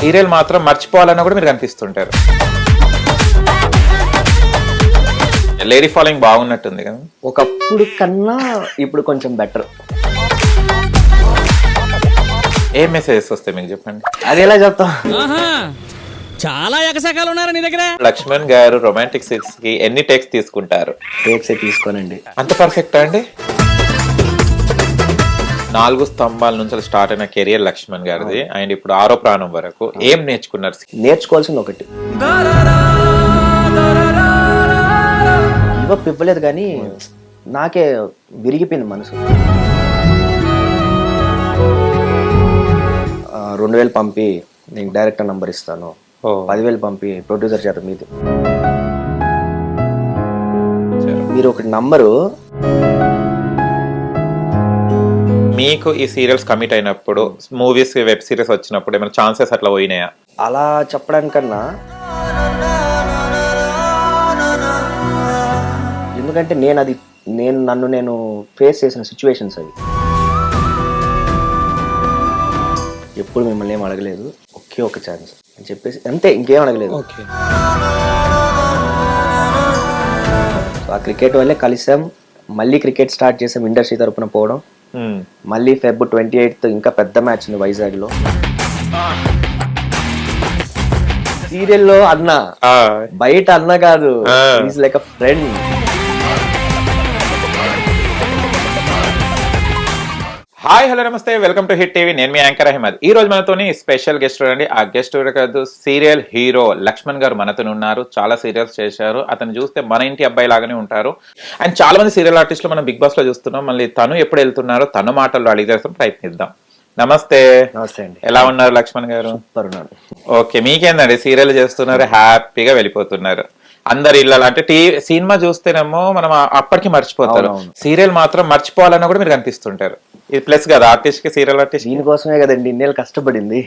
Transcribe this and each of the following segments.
Serial మాత్రం మర్చిపోవాలన్నా కూడా మీరు కనిపిస్తుంటారు. లేడీ ఫాలోయింగ్ బాగున్నట్టుంది కదా. ఒకప్పుడు కన్నా ఇప్పుడు కొంచెం బెటర్. ఏ మెసేజెస్ వస్తాయి మీకు చెప్పండి? అది ఎలా చెప్తాం? ఆహా చాలా ఎకసకాలు ఉన్నారా నీ దగ్గర? లక్ష్మణ్ గారు రొమాంటిక్ సీన్స్కి ఎన్ని టేక్స్ తీసుకుంటారు? టేక్స్ తీసుకోనండి. అంత పర్ఫెక్ట్ అండి? నాలుగు స్తంభాల నుంచి స్టార్ట్ అయిన కెరియర్ లక్ష్మణ్ గారిది. అండ్ ఇప్పుడు ఆరో ప్రాణం వరకు ఏం నేర్చుకున్నారు? నేర్చుకోవాల్సింది ఒకటి. ఇవ్వ పిప్పలేదు కానీ నాకే విరిగిపోయింది మనసు. రెండు వేలు పంపి నీకు డైరెక్టర్ నంబర్ ఇస్తాను. పదివేలు పంపి ప్రొడ్యూసర్ చేత మీది. మీరు ఒకటి నంబరు మీకు ఈ సీరియల్స్ కమిట్ అయినప్పుడు మూవీస్ వెబ్ సిరీస్ వచ్చినప్పుడు ఏమైనా ఛాన్సెస్ అట్లా పోయినాయా? అలా చెప్పడానికన్నా ఎందుకంటే నేను అది నేను నన్ను నేను ఫేస్ చేసిన సిచ్యువేషన్స్ అవి. ఎప్పుడు మిమ్మల్ని ఏం అడగలేదు ఒకే ఒక ఛాన్స్ అని చెప్పేసి అంతే ఇంకేం అడగలేదు. ఓకే. సో ఆ క్రికెట్ వల్లే కలిసాం మళ్ళీ క్రికెట్ స్టార్ట్ చేసాం ఇండస్ట్రీ తరపున పోవడం. మళ్ళీ ఫెబ్ ట్వంటీ ఎయిత్ ఇంకా పెద్ద మ్యాచ్ ఉంది వైజాగ్లో. సీరియల్లో అన్న. బయట అన్న కాదు. Is like a friend hi hello namaste. Welcome to Hit TV. నేను మీ యాంకర్ అహ్మద్. ఈ రోజు మనతోని స్పెషల్ గెస్ట్ అండి ఆ గెస్ట్ కాదు సీరియల్ హీరో లక్ష్మణ్ గారు మనతో ఉన్నారు. చాలా సీరియల్స్ చేశారు. అతను చూస్తే మన ఇంటి అబ్బాయి లాగానే ఉంటారు. అండ్ చాలా మంది సీరియల్ ఆర్టిస్టులు మనం బిగ్ బాస్లో చూస్తున్నాం. మళ్ళీ తను ఎప్పుడు వెళ్తున్నారో తన మాటల్లో అడిగి తెలుసుకుని ప్రయత్నిద్దాం. నమస్తే. నమస్తే అండి. ఎలా ఉన్నారు లక్ష్మణ్ గారు? ఓకే మీకేందండి? సీరియల్ చేస్తున్నారు హ్యాపీగా వెళ్ళిపోతున్నారు. అందరు ఇళ్ళ అంటే టీ సినిమా చూస్తేనేమో మనం అప్పటికి మర్చిపోతారు. సీరియల్ మాత్రం మర్చిపోవాలన్నా కూడా మీరు కనిపిస్తుంటారు. ఇది ప్లస్ కదా ఆర్టిస్ట్కి సీరియల్ ఆర్టిస్ట్ దీనికోసమే కదండి ఇన్నేళ్ళు కష్టపడింది.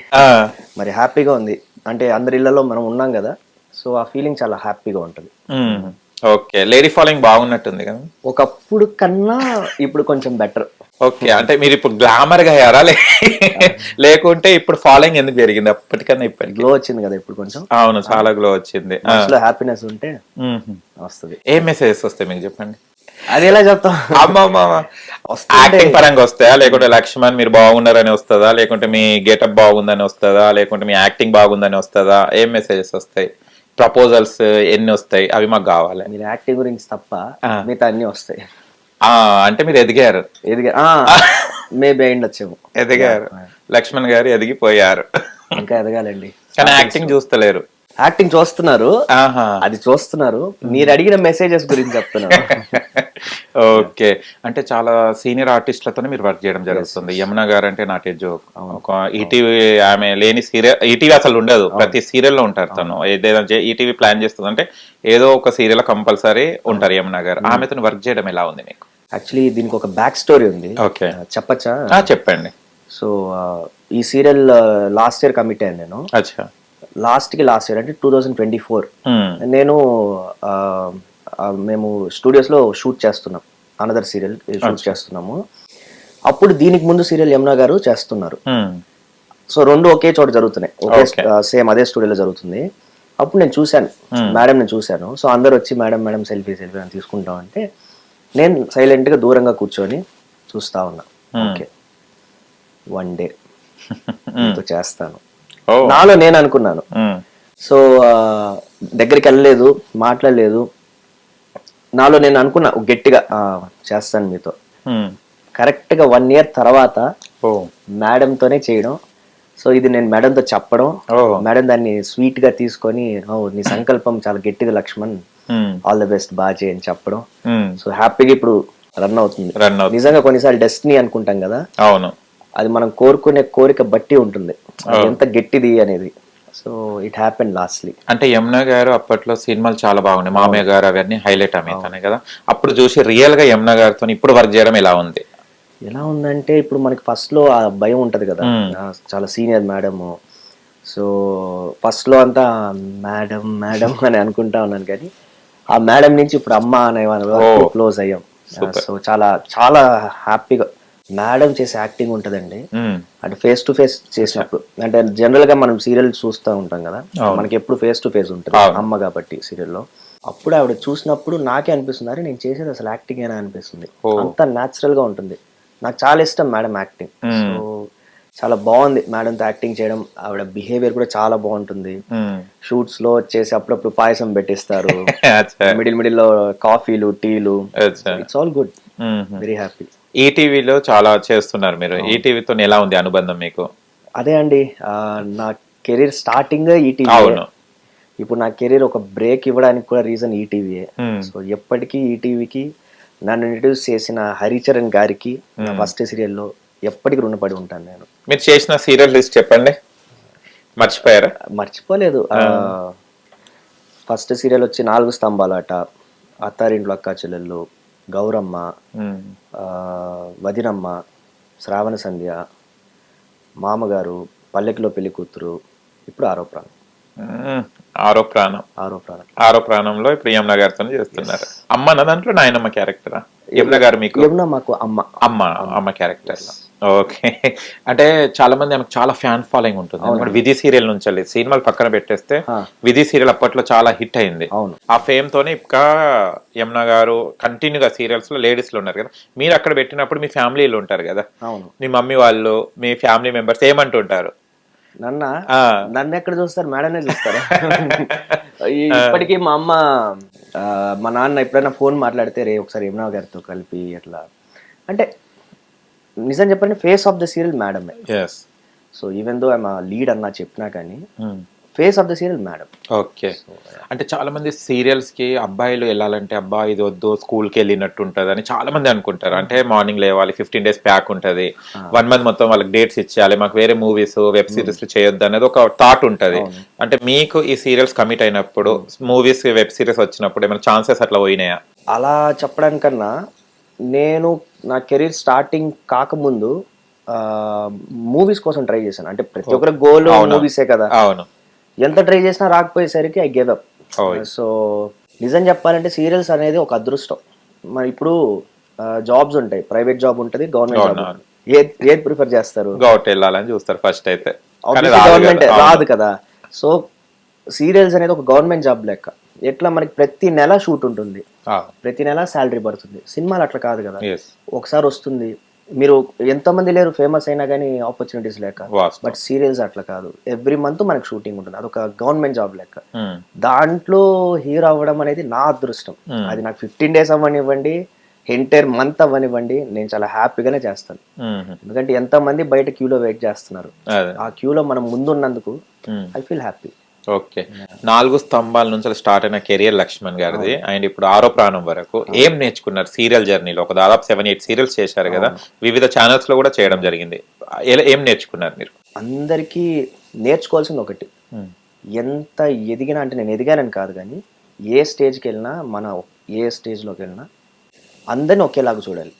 మరి హ్యాపీగా ఉంది. అంటే అందరి ఇళ్ళలో మనం ఉన్నాం కదా సో ఆ ఫీలింగ్ చాలా హ్యాపీగా ఉంటుంది. ఓకే లేడీ ఫాలోయింగ్ బాగున్నట్టుంది కదా? ఒకప్పుడు కన్నా ఇప్పుడు కొంచెం బెటర్. ఓకే అంటే మీరు ఇప్పుడు గ్లామర్గా అయ్యారా లేకుంటే ఇప్పుడు ఫాలోయింగ్ ఎందుకు పెరిగింది? అప్పటికన్నా ఇప్పటికి. గ్లో వచ్చింది కదా ఇప్పుడు కొంచెం. అవును చాలా గ్లో వచ్చింది. హ్యాపీనెస్ ఉంటే. వస్తుంది. ఏ మెసేజెస్ వస్తాయి మీకు చెప్పండి? అది ఎలా చెప్తాం యాక్టింగ్ పరంగా వస్తాయా లేకుంటే లక్ష్మణ్ మీరు బాగున్నారని వస్తుందా? లేకుంటే మీ గెటప్ బాగుందని వస్తుందా? లేకుంటే మీ యాక్టింగ్ బాగుందని వస్తుందా? ఏం మెసేజెస్ వస్తాయి? ప్రపోజల్స్ ఎన్ని వస్తాయి? అవి మాకు కావాలి. మీరు యాక్టింగ్ గురించి తప్ప. మిగతా అన్ని వస్తాయి. ఆ అంటే మీరు ఎదిగారు. ఎదిగా మేబీ అయిండొచ్చేమో ఎదిగారు. లక్ష్మణ్ గారు ఎదిగిపోయారు. ఇంకా ఎదగాలండి. కానీ యాక్టింగ్ చూస్తలేరు. యాక్టింగ్ చూస్తున్నారు. అది చూస్తున్నారు. మీరు అడిగిన మెసేజెస్ గురించి చెప్తున్నారు ఓకే. అంటే చాలా సీనియర్ ఆర్టిస్టులతోనే మీరు వర్క్ చేయడం జరుగుతుంది. యమున గారు అంటే నాట్ ఏ జోక్ ఒక ఈటీవీ ఆమె లేని సీరియల్ ఈటీవీ అసలు ఉండదు. ప్రతి సీరియల్లో ఉంటారు తను. ఏదైనా ఈటీవీ ప్లాన్ చేస్తుంది. అంటే ఏదో ఒక సీరియల్ కంపల్సరీ ఉంటారు యమున గారు. ఆమెతో వర్క్ చేయడం ఎలా ఉంది మీకు? యాక్చువల్లీ దీనికి ఒక బ్యాక్ స్టోరీ ఉంది. ఓకే. చెప్పచ్చా? చెప్పండి. సో ఈ సీరియల్ లాస్ట్ ఇయర్ కమిట్ అయ్యాను నేను. అచ్చా. లాస్ట్కి లాస్ట్ ఇయర్ అంటే two thousand twenty four. Um, నేను మేము స్టూడియోస్లో షూట్ చేస్తున్నాం. అనదర్ సీరియల్ షూట్ చేస్తున్నాము. అప్పుడు దీనికి ముందు సీరియల్ యమునా గారు చేస్తున్నారు. ఉమ్, సో రెండు ఒకే చోట జరుగుతున్నాయి. ఒకే. సేమ్ అదే స్టూడియోలో జరుగుతుంది. అప్పుడు నేను చూశాను. మేడం నేను చూశాను. సో అందరు వచ్చి మేడం మేడం సెల్ఫీ సెల్ఫీ అని తీసుకుంటాం అంటే నేను సైలెంట్గా దూరంగా కూర్చొని చూస్తా ఉన్నా. ఓకే. One day. చేస్తాను. నాలో నేను అనుకున్నాను. సో దగ్గరికి వెళ్ళలేదు మాట్లాడలేదు. నాలో నేను అనుకున్నా గట్టిగా చేస్తాను మీతో. కరెక్ట్గా వన్ ఇయర్ తర్వాత మేడం తోనే చేయడం. సో ఇది నేను మేడం తో చెప్పడం మేడం దాన్ని స్వీట్గా తీసుకొని "ఓ, నీ సంకల్పం చాలా గట్టిది లక్ష్మణ్. ఆల్ ద బెస్ట్ బాగా చేయని చెప్పడం. సో హ్యాపీగా ఇప్పుడు రన్ అవుతుంది. రన్ అవుతుంది. నిజంగా కొన్నిసార్లు డెస్టినీ అనుకుంటాం కదా. అవును. అది మనం కోరుకునే కోరిక బట్టి ఉంటుంది. అది ఎంత గట్టిది అనేది. సో ఇట్ హ్యాపెన్ లాస్ట్లీ అంటే యమున గారు అప్పట్లో సినిమాలు చాలా బాగున్నాయి. మామయ్య గారు అవన్నీ హైలైట్ అమ్మితానే కదా. అప్పుడు చూసి రియల్గా యమున గారితో ఇప్పుడు వర్క్ చేయడం ఎలా ఉంది? ఎలా ఉందంటే ఇప్పుడు మనకి ఫస్ట్లో ఆ భయం ఉంటది కదా. చాలా సీనియర్ మేడం సో ఫస్ట్లో అంతా మేడం మేడం అని అనుకుంటా ఉన్నాను కానీ ఆ మేడం నుంచి ఇప్పుడు అమ్మ అనే క్లోజ్ అయ్యాం. సో చాలా చాలా హ్యాపీగా మేడం చేసే యాక్టింగ్ ఉంటదండి. అంటే ఫేస్ టు ఫేస్ చేసినప్పుడు అంటే జనరల్గా మనం సీరియల్ చూస్తూ ఉంటాం కదా. మనకి ఎప్పుడు ఫేస్ టు ఫేస్ ఉంటుంది. అమ్మ కాబట్టి సీరియల్లో. అప్పుడు ఆవిడ చూసినప్పుడు నాకే అనిపిస్తుంది అరే నేను చేసేది అసలు యాక్టింగ్ అయినా అనిపిస్తుంది. అంత న్యాచురల్గా ఉంటుంది. నాకు చాలా ఇష్టం మేడం యాక్టింగ్. సో చాలా బాగుంది మేడంతో యాక్టింగ్ చేయడం. ఆవిడ బిహేవియర్ కూడా చాలా బాగుంటుంది. షూట్స్లో వచ్చేసి అప్పుడప్పుడు పాయసం పెట్టిస్తారు. మిడిల్ మిడిల్లో కాఫీలు టీలు. It's all good. Very happy ఈటీవీలో చాలా చేస్తున్నారు మీరు. ఈటీవీతో ఎలా ఉంది అనుబంధం మీకు? అదే అండి. నా కెరీర్ స్టార్టింగ్ ఈటీవీ అవును. ఇప్పుడు నా కెరీర్ ఒక బ్రేక్ ఇవ్వడానికి కూడా రీజన్ ఈటీవీయే. సో ఎప్పటికీ ఈటీవీకి నన్ను ఇంట్రడ్యూస్ చేసిన హరిచరణ్ గారికి ఫస్ట్ సీరియల్లో ఎప్పటికీ రుణపడి ఉంటాను నేను. మీరు చేసిన సీరియల్ లిస్ట్ చెప్పండి. మర్చిపోయారా? మర్చిపోలేదు. ఫస్ట్ సీరియల్ వచ్చి నాలుగు స్తంభాలాట. అత్తారింట్లో అక్క చెల్లెళ్ళు. గౌరమ్మ వదినమ్మ శ్రావణ సంధ్య మామగారు పల్లెకిలో పెళ్ళి కూతురు ఇప్పుడు ఆరో ప్రాణం. ఆరో ప్రాణం. ఆరో ప్రాణం. ఆరో ప్రాణంలో ఇప్పుడు యమున గారితో చేస్తున్నారు. అమ్మ నా దాంట్లో నాయనమ్మ క్యారెక్టరా యమున గారు మీకు? యమున మాకు అమ్మ. అమ్మ అమ్మ క్యారెక్టర్ ఓకే. అంటే చాలా మంది ఆమెకు చాలా ఫ్యాన్ ఫాలోయింగ్ ఉంటుంది. ఎందుకంటే విధి సీరియల్ నుంచి సినిమాలు పక్కన పెట్టేస్తే. విధి సీరియల్ అప్పట్లో చాలా హిట్ అయింది. అవును. ఆ ఫేమ్ తోనే ఇంకా యమున గారు కంటిన్యూగా సీరియల్స్లో లేడీస్లో ఉన్నారు కదా. మీరు అక్కడ పెట్టినప్పుడు మీ ఫ్యామిలీలో ఉంటారు కదా. అవును. మీ మమ్మీ వాళ్ళు మీ ఫ్యామిలీ మెంబర్స్ ఏమంటుంటారు? నన్న ఆ, నన్ను ఎక్కడ చూస్తారు? మేడనే చూస్తారు? ఇప్పటికీ మా అమ్మ మా నాన్న ఎప్పుడైనా ఫోన్ మాట్లాడితే రే ఒకసారి యమునా గారితో కలిపి అట్లా. అంటే నిజం చెప్పండి ఫేస్ ఆఫ్ ద సీరియల్ మేడమే yes. So even though I'm lead అన్నా చెప్పినా కానీ Hmm. Face of the serial madam. Okay అంటే చాలా మంది సీరియల్స్కి అబ్బాయిలు వెళ్ళాలంటే అబ్బా ఇది వద్దు స్కూల్కి వెళ్ళినట్టు ఉంటది అని చాలా మంది అనుకుంటారు. అంటే మార్నింగ్ లేవాలి ఫిఫ్టీన్ డేస్ ప్యాక్ ఉంటది. వన్ మంత్ మొత్తం వాళ్ళకి డేట్స్ ఇచ్చేయాలి. మాకు వేరే మూవీస్ వెబ్ సిరీస్ చేయొద్దు అనేది ఒక థాట్ ఉంటది. అంటే మీకు ఈ సీరియల్స్ కమిట్ అయినప్పుడు మూవీస్ వెబ్ సిరీస్ వచ్చినప్పుడు ఏమైనా ఛాన్సెస్ అట్లా పోయినాయా? అలా చెప్పడానికన్నా నేను నా కెరీర్ స్టార్టింగ్ కాకముందు మూవీస్ కోసం ట్రై చేశాను. అంటే ప్రతి ఒక్కరి గోల్ మూవీసే కదా. అవును. ఎంత ట్రై చేసినా రాకపోయేసరికి ఐ గేవ్ అప్. సో నిజం చెప్పాలంటే సీరియల్స్ అనేది ఒక అదృష్టం. మరి ఇప్పుడు జాబ్స్ ఉంటాయి. ప్రైవేట్ జాబ్ ఉంటుంది గవర్నమెంట్ జాబ్. ఏది ఏది ప్రిఫర్ చేస్తారు? వెళ్ళాలని చూస్తారు ఫస్ట్ అయితే. గవర్నమెంట్. రాదు కదా. సో సీరియల్స్ అనేది ఒక గవర్నమెంట్ జాబ్ లెక్క. ఎట్లా మనకి ప్రతి నెల షూట్ ఉంటుంది. ప్రతి నెల శాలరీ పడుతుంది సినిమాలు అట్లా కాదు కదా. ఒకసారి వస్తుంది మీరు ఎంతమంది లేరు ఫేమస్ అయినా కానీ ఆపర్చునిటీస్ లేక. బట్ సీరియల్స్ అట్లా కాదు ఎవ్రీ మంత్ మనకి షూటింగ్ ఉంటుంది అదొక గవర్నమెంట్ జాబ్ లెక్క Hmm. దాంట్లో హీరో అవ్వడం అనేది నా అదృష్టం Hmm. అది నాకు ఫిఫ్టీన్ డేస్ అవ్వనివ్వండి ఎంటైర్ మంత్ అవ్వనివ్వండి నేను చాలా హ్యాపీగానే చేస్తాను Mhm. ఎందుకంటే ఎంతమంది బయట క్యూలో వెయిట్ చేస్తున్నారు ఆ క్యూలో మనం ముందున్నందుకు Hmm. I feel happy okay. నాలుగు స్తంభాల నుంచి స్టార్ట్ అయిన కెరియర్ లక్ష్మణ్ గారిది. అండ్ ఇప్పుడు ఆరో ప్రాణం వరకు ఏం నేర్చుకున్నారు సీరియల్ జర్నీలో? ఒక దాదాపు సెవెన్ ఎయిట్ సీరియల్స్ చేశారు కదా. వివిధ ఛానల్స్లో కూడా చేయడం జరిగింది. ఏం నేర్చుకున్నారు మీరు? అందరికీ నేర్చుకోవాల్సింది ఒకటి. ఎంత ఎదిగినా అంటే నేను ఎదిగానని కాదు కానీ ఏ స్టేజ్కి వెళ్ళినా మన ఏ స్టేజ్లోకి వెళ్ళినా అందరిని ఒకేలాగా చూడాలి.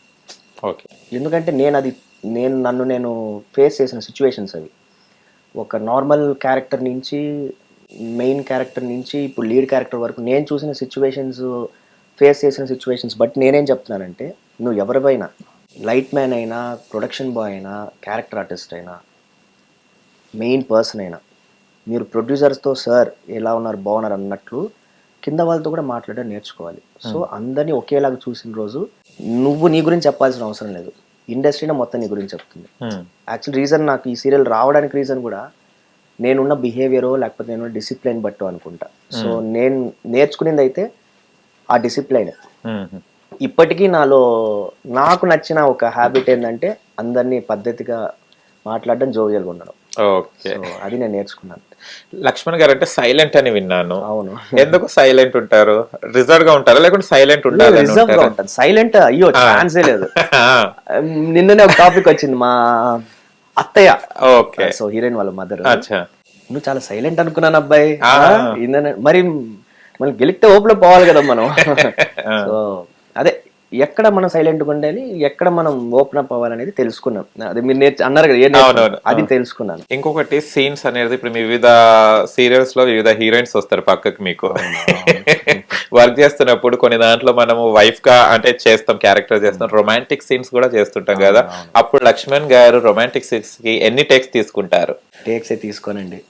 ఓకే. ఎందుకంటే నేను అది నేను నన్ను నేను ఫేస్ చేసిన సిచ్యువేషన్స్ అవి. ఒక నార్మల్ క్యారెక్టర్ నుంచి మెయిన్ క్యారెక్టర్ నుంచి ఇప్పుడు లీడ్ క్యారెక్టర్ వరకు నేను చూసిన సిచ్యువేషన్స్ ఫేస్ చేసిన సిచ్యువేషన్స్ బట్ నేనేం చెప్తున్నానంటే నువ్వు ఎవరిపైనా లైట్ మ్యాన్ అయినా ప్రొడక్షన్ బాయ్ అయినా క్యారెక్టర్ ఆర్టిస్ట్ అయినా మెయిన్ పర్సన్ అయినా మీరు ప్రొడ్యూసర్స్తో సార్ ఎలా ఉన్నారు? బాగున్నారు? అన్నట్లు కింద వాళ్ళతో కూడా మాట్లాడడం నేర్చుకోవాలి. సో అందరినీ ఒకేలాగా చూసిన రోజు నువ్వు నీ గురించి చెప్పాల్సిన అవసరం లేదు. ఇండస్ట్రీనే మొత్తం నీ గురించి చెప్తుంది. యాక్చువల్ రీజన్ నాకు ఈ సీరియల్ రావడానికి రీజన్ కూడా నేనున్న బిహేవియరో లేకపోతే నేను డిసిప్లైన్ బట్టో అనుకుంటా. సో నేను నేర్చుకునేది అయితే ఆ డిసిప్లైన్ ఇప్పటికీ నాలో నాకు నచ్చిన ఒక హ్యాబిట్ ఏంటంటే అందరినీ పద్ధతిగా మాట్లాడడం జోవియల్గా ఉండడం. ఓకే. అది నేను నేర్చుకున్నాను. లక్ష్మణ్ గారు అంటే సైలెంట్ అని విన్నాను. అవును. ఎందుకు సైలెంట్ ఉంటారు? రిజర్వ్గా ఉంటారా? లేకుంటే సైలెంట్ ఉండాలి రిజర్వ్గా ఉంటుంది సైలెంట్ అయ్యో ఛాన్సే లేదు. నిన్ననే ఒక టాపిక్ వచ్చింది మా అత్తయ్య. ఓకే. సో హీరోయిన్ వాళ్ళ మదర్. నువ్వు చాలా సైలెంట్ అనుకున్నాను అబ్బాయి. మరి మనం గెలిస్తే ఓపులో పోవాలి కదా మనం. సో అదే ఎక్కడ మనం సైలెంట్గా ఉండాలి ఎక్కడ మనం ఓపెన్ అప్ అవ్వాలనేది తెలుసుకున్నాం. అది మీరు నేర్చు అన్నారు కదా. అది తెలుసుకున్నాను. ఇంకొకటి సీన్స్ అనేది ఇప్పుడు మీ వివిధ సీరియల్స్లో వివిధ హీరోయిన్స్ వస్తారు పక్కకి మీకు. వర్క్ చేస్తున్నప్పుడు కొన్ని దాంట్లో మనము వైఫ్గా అంటే చేస్తాం క్యారెక్టర్ చేస్తాం రొమాంటిక్ సీన్స్ కూడా చేస్తుంటాం కదా. అప్పుడు లక్ష్మణ్ గారు రొమాంటిక్ సీన్స్కి ఎన్ని టేక్స్ తీసుకుంటారు? టేక్స్ తీసుకోనండి.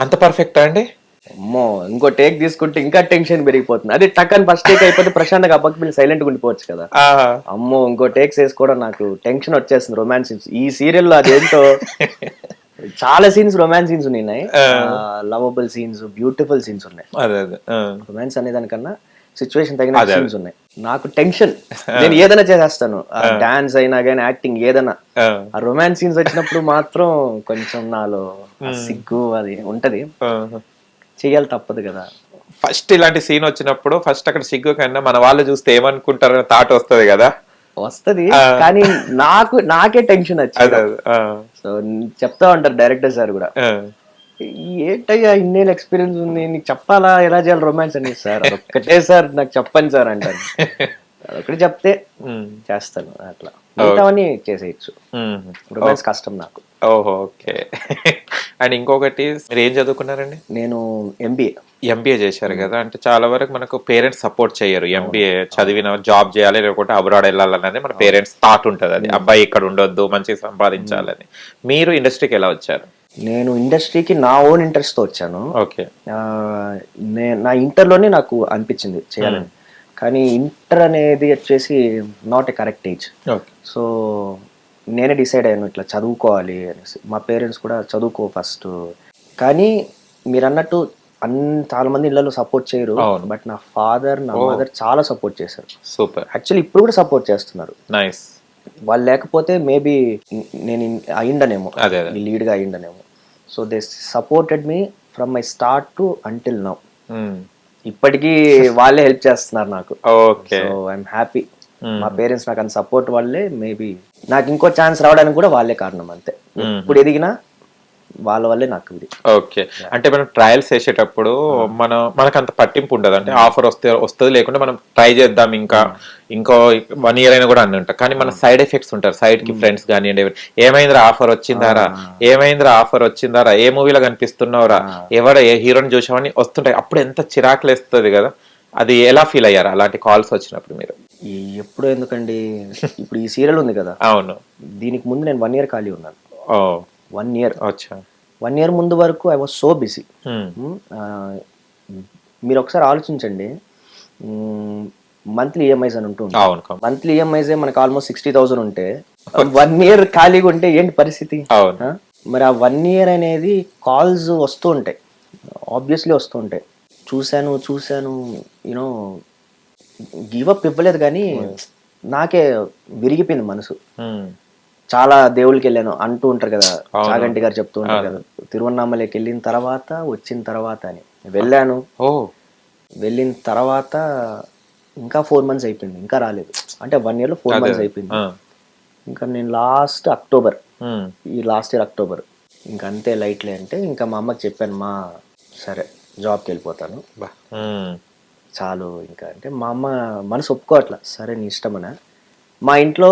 అంత పర్ఫెక్టా అండి? అమ్మో ఇంకో టేక్ తీసుకుంటే ఇంకా టెన్షన్ పెరిగిపోతుంది. అదే టక్ అని ఫస్ట్ టేక్ అయిపోతే ప్రశాంతంగా అబ్బకి పిల్లలు సైలెంట్ ఉండిపోవచ్చు కదా. అమ్మో ఇంకో టేక్స్ వేసుకోవడం నాకు టెన్షన్ వచ్చేస్తుంది రొమాన్స్ సీన్స్ ఈ సీరియల్లో అదేంటో చాలా సీన్స్ రొమాన్స్ సీన్స్ ఉన్నాయి లవబుల్ సీన్స్ బ్యూటిఫుల్ సీన్స్ ఉన్నాయి. రొమాన్స్ అనే దానికన్నా సిచ్యువేషన్ తగిన సీన్స్ ఉన్నాయి. నాకు టెన్షన్ నేను ఏదైనా చేసేస్తాను. డాన్స్ అయినా కానీ యాక్టింగ్ ఏదైనా. ఆ, రొమాన్స్ సీన్స్ వచ్చినప్పుడు మాత్రం కొంచెం నాలో సిగ్గు అది ఉంటది. ఆ. చెయ్యాలి తప్పదు కదా. ఫస్ట్ ఇలాంటి సీన్ వచ్చినప్పుడు ఫస్ట్ అక్కడ సిగ్గు కన్నా మన వాళ్ళు చూస్తే ఏమనుకుంటారని థాట్ వస్తది కదా. వస్తది కానీ నాకు నాకే టెన్షన్ వచ్చింది. సో చెప్తా ఉంటారు డైరెక్టర్ సార్ కూడా. ఏంటయ్యా ఇన్నేళ్ళు ఎక్స్పీరియన్స్ ఉంది నీకు చెప్పాలా? ఎలా చేయాలి రొమాన్స్ అని. సార్ ఒక్కటే సార్ నాకు చెప్పండి సార్ అంటాను అదొకటి చెప్తే చేస్తాను అట్లా. మిగతావన్నీ చేసేయచ్చు. రొమాన్స్ కష్టం నాకు. ఓహో ఓకే. అండ్ ఇంకొకటి మీరు ఏం చదువుకున్నారండి? నేను ఎంబీఏ ఎంబీఏ చేశారు కదా. అంటే చాలా వరకు మనకు పేరెంట్స్ సపోర్ట్ చేయరు. ఎంబీఏ చదివిన జాబ్ చేయాలి లేకుంటే అబ్రాడ్ వెళ్ళాలనేది మన పేరెంట్స్ థాట్ ఉంటుంది. అది అబ్బాయి ఇక్కడ ఉండొద్దు మంచిగా సంపాదించాలని. మీరు ఇండస్ట్రీకి ఎలా వచ్చారు? నేను ఇండస్ట్రీకి నా ఓన్ ఇంట్రెస్ట్తో వచ్చాను. ఓకే. నా ఇంటర్లోనే నాకు అనిపించింది చేయాలని. కానీ ఇంటర్ అనేది వచ్చేసి not a correct age so నేనే డిసైడ్ అయ్యాను ఇట్లా చదువుకోవాలి అనేసి. మా పేరెంట్స్ కూడా చదువుకో ఫస్ట్ కానీ మీరు అన్నట్టు అన్ని చాలా మంది ఇళ్ళలో సపోర్ట్ చేయరు. బట్ నా ఫాదర్ నా మదర్ చాలా సపోర్ట్ చేశారు. సూపర్. యాక్చువల్లీ ఇప్పుడు కూడా సపోర్ట్ చేస్తున్నారు. నైస్. వాళ్ళు లేకపోతే మేబీ నేను అయిండనేమో. లీడ్గా అయిండనేమో. So they supported me from my start to until now ఇప్పటికీ వాళ్ళే హెల్ప్ చేస్తున్నారు నాకు. ఓకే. ఐఎమ్ హ్యాపీ మా పేరెంట్స్ నాకు అంత సపోర్ట్ వల్లే మేబీ నాకు ఇంకో ఛాన్స్ రావడానికి కూడా వాళ్ళే కారణం అంతే. ఇప్పుడు ఎదిగినా వాళ్ళ వల్లే నాకు ఇది ఓకే అంటే మనం ట్రయల్స్ చేసేటప్పుడు మనం మనకు అంత పట్టింపు ఉండదు అంటే ఆఫర్ వస్తే వస్తుంది లేకుంటే మనం ట్రై చేద్దాం ఇంకా ఇంకో వన్ ఇయర్ అయినా కూడా అన్ని ఉంటాం కానీ మన సైడ్ ఎఫెక్ట్స్ ఉంటారు. సైడ్కి ఫ్రెండ్స్ కానివ్వండి ఎవరు- ఏమైందిరా ఆఫర్ వచ్చిందారా? ఏమైందిరా ఆఫర్ వచ్చిందారా? ఏ మూవీలో కనిపిస్తున్నావురా? ఎవడ ఏ హీరోని చూసామని వస్తుంటాయి. అప్పుడు ఎంత చిరాకులు వేస్తుంది కదా. అది ఎలా ఫీల్ అయ్యారు? అలాంటి కాల్స్ వచ్చినప్పుడు మీరు? ఎప్పుడు ఎందుకండి? ఇప్పుడు ఈ సీరియల్ ఉంది కదా. అవును. దీనికి ముందు నేను వన్ ఇయర్ ఖాళీ ఉన్నాను. వన్ ఇయర్ వన్ ఇయర్ ముందు వరకు ఐ వాజ్ సో బిజీ మీరు ఒకసారి ఆలోచించండి. మంత్లీ ఈఎంఐస్ అని ఉంటుంది మంత్లీ ఈఎంఐస్ మనకు ఆల్మోస్ట్ సిక్స్టీ థౌసండ్ ఉంటే వన్ ఇయర్ ఖాళీగా ఉంటే ఏంటి పరిస్థితి? మరి ఆ వన్ ఇయర్ అనేది కాల్స్ వస్తూ ఉంటాయి. ఆబ్వియస్లీ వస్తూ ఉంటాయి. చూశాను చూశాను యూనో గివ్ అప్ ఇవ్వలేదు కానీ నాకే విరిగిపోయింది మనసు. ఉమ్, చాలా దేవుళ్ళకి వెళ్ళాను. అంటూ ఉంటారు కదా చాగంటి గారు చెప్తూ ఉంటారు కదా తిరువన్నామలకి వెళ్ళిన తర్వాత వచ్చిన తర్వాత అని. వెళ్ళాను. ఓ. వెళ్ళిన తర్వాత ఇంకా ఫోర్ మంత్స్ అయిపోయింది ఇంకా రాలేదు. అంటే వన్ ఇయర్లో ఫోర్ మంత్స్ అయిపోయింది. ఇంకా నేను లాస్ట్ అక్టోబర్ ఈ లాస్ట్ ఇయర్ అక్టోబర్ ఇంకా అంతే లైట్లే అంటే ఇంకా మా అమ్మకి చెప్పాను మా సరే జాబ్కి వెళ్ళిపోతాను. చాలు ఇంకా అంటే మా అమ్మ మనసు ఒప్పుకోవట్లా సరే నీ ఇష్టమనా? మా ఇంట్లో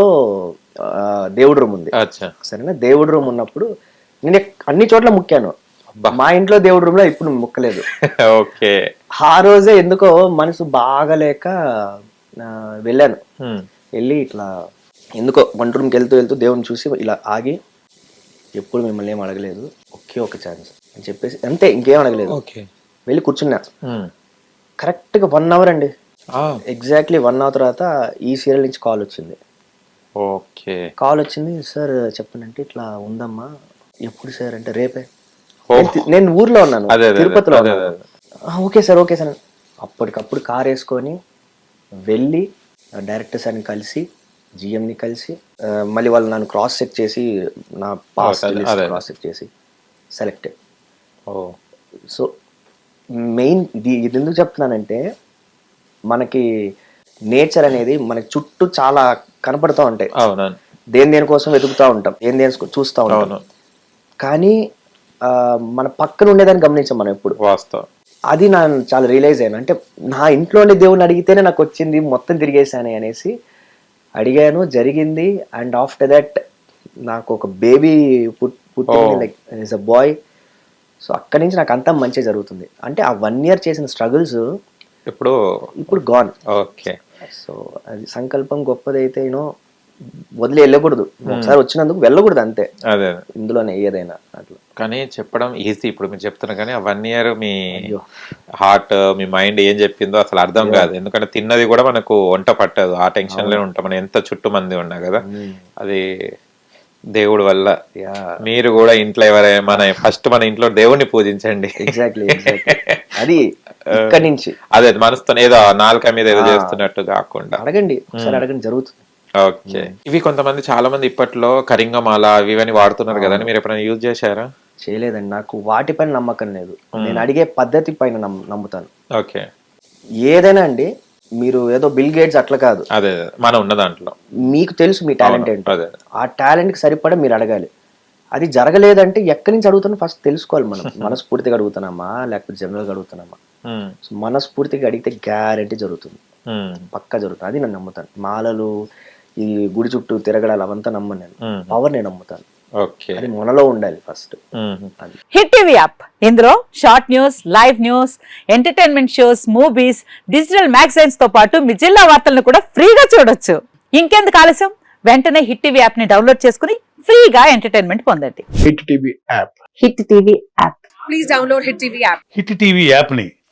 దేవుడి రూమ్ ఉంది. అచ్చా. సరేనా? దేవుడి రూమ్ ఉన్నప్పుడు నేను అన్ని చోట్ల ముక్కాను. మా ఇంట్లో దేవుడి రూమ్లో ఇప్పుడు ముక్కలేదు. ఓకే. ఆ రోజే ఎందుకో మనసు బాగలేక వెళ్ళాను. వెళ్ళి ఇట్లా ఎందుకో వంట రూమ్కి వెళ్తూ వెళ్తూ దేవుని చూసి ఇలా ఆగి ఎప్పుడు మిమ్మల్ని ఏం అడగలేదు. ఒకే ఒక ఛాన్స్ అని చెప్పేసి అంతే ఇంకేం అడగలేదు. ఓకే. వెళ్ళి కూర్చున్నా. కరెక్ట్గా వన్ అవర్ అండి. ఎగ్జాక్ట్లీ వన్ అవర్ తర్వాత ఈ సీరియల్ నుంచి కాల్ వచ్చింది. ఓకే. కాల్ వచ్చింది సార్ చెప్పండి అంటే ఇట్లా ఉందమ్మా. ఎప్పుడు సార్? అంటే రేపే. నేను ఊర్లో ఉన్నాను తిరుపతిలో అదే, ఉన్నాను. అదే. "ఆ, ఓకే సార్ ఓకే సార్. అప్పటికప్పుడు కార్ వేసుకొని వెళ్ళి డైరెక్టర్ సార్ని కలిసి జిఎంని కలిసి మళ్ళీ వాళ్ళు నన్ను క్రాస్ చెక్ చేసి నా పాస్. క్రాస్ చెక్ చేసి సెలెక్టెడ్ ఓ. సో మెయిన్ ఇది ఇది ఎందుకు చెప్తున్నానంటే మనకి నేచర్ అనేది మనకి చుట్టూ చాలా కనపడుతూ ఉంటాయి. దేని దేనికోసం వెతుకుతూ ఉంటాం ఏం దేని చూస్తూ ఉంటాం. కానీ మన పక్కన ఉండేదాన్ని గమనించాం మనం ఎప్పుడు. వాస్తవం. అది నేను చాలా రియలైజ్ అయ్యాను అంటే నా ఇంట్లో ఉండే దేవుని అడిగితేనే నాకు వచ్చింది మొత్తం తిరిగేసానే అనేసి అడిగాను జరిగింది. అండ్ ఆఫ్టర్ దట్ నాకు ఒక బేబీ పుట్ పుట్టింది. Like is a boy so అక్కడి నుంచి నాకు అంతా మంచి జరుగుతుంది. అంటే ఆ వన్ ఇయర్ చేసిన స్ట్రగుల్స్ ఇప్పుడు ఇప్పుడు గాన్ ఓకే సో అది సంకల్పం గొప్పదైతే యూనో వదిలి వెళ్ళకూడదు. ఒకసారి వచ్చినందుకు వెళ్ళకూడదు అంతే. అదే. ఇందులోనే ఏదైనా అట్లా. కానీ చెప్పడం ఈజీ ఇప్పుడు మీరు చెప్తున్నారు కానీ ఆ వన్ ఇయర్ మీ. హార్ట్ మీ మైండ్ ఏం చెప్పిందో అసలు అర్థం కాదు. ఎందుకంటే తిన్నది కూడా మనకు వంట పట్టదు. ఆ టెన్షన్లో ఉంటాం. మనం ఎంత చుట్టూ మంది ఉన్నా కదా. అది దేవుడి వల్ల. మీరు కూడా ఇంట్లో ఎవరైనా మన ఫస్ట్ మన ఇంట్లో దేవుణ్ణి పూజించండి. ఎగ్జాక్ట్లీ అది ఇక్కడి నుంచి. అదే మనసుతో ఏదో నాలుక మీద ఏదో చేస్తున్నట్టు కాకుండా. అడగండి ఒకసారి అడగండి జరుగుతుంది. ఓకే. ఇవి కొంతమంది చాలా మంది ఇప్పట్లో కరింగమాల అవి ఇవని వాడుతున్నారు కదా మీరు ఎప్పుడైనా యూజ్ చేశారా? చేయలేదండి నాకు వాటిపైన నమ్మకం లేదు. నేను అడిగే పద్ధతి పైన నమ్ము- నమ్ముతాను. ఓకే. ఏదైనా అండి మీరు ఏదో బిల్ గేట్స్ అట్లా కాదు. అదే. మనం ఉన్న దాంట్లో. మీకు తెలుసు మీ టాలెంట్ ఏంటో. ఆ టాలెంట్కి సరిపడా మీరు అడగాలి. అది జరగలేదంటే ఎక్కడి నుంచి అడుగుతున్నా ఫస్ట్ తెలుసుకోవాలి మనం. మనస్ఫూర్తిగా అడుగుతున్నామా లేకపోతే జనరల్గా అడుగుతున్నామా సో మనస్ఫూర్తిగా అడిగితే గ్యారంటీ జరుగుతుంది. ఉమ్, పక్కా జరుగుతుంది. అది నేను నమ్ముతాను. మాలలు ఈ గుడి చుట్టూ తిరగడాలు అవంతా నమ్మను నేను. పవర్ నేను నమ్ముతాను. ఓకే అది మనలో ఉండాలి ఫస్ట్ హిట్ టీవీ యాప్. ఇందులో short news live news entertainment shows movies digital మ్యాగజైన్స్తో పాటు మీ జిల్లా వార్తలను కూడా ఫ్రీగా చూడొచ్చు. ఇంకెందుకు ఆలస్యం? వెంటనే హిట్ టీవీ యాప్ని డౌన్లోడ్ చేసుకుని ఫ్రీగా ఎంటర్టైన్మెంట్ పొందండి. Hit TV app. Hit TV app. Hit TV app. ని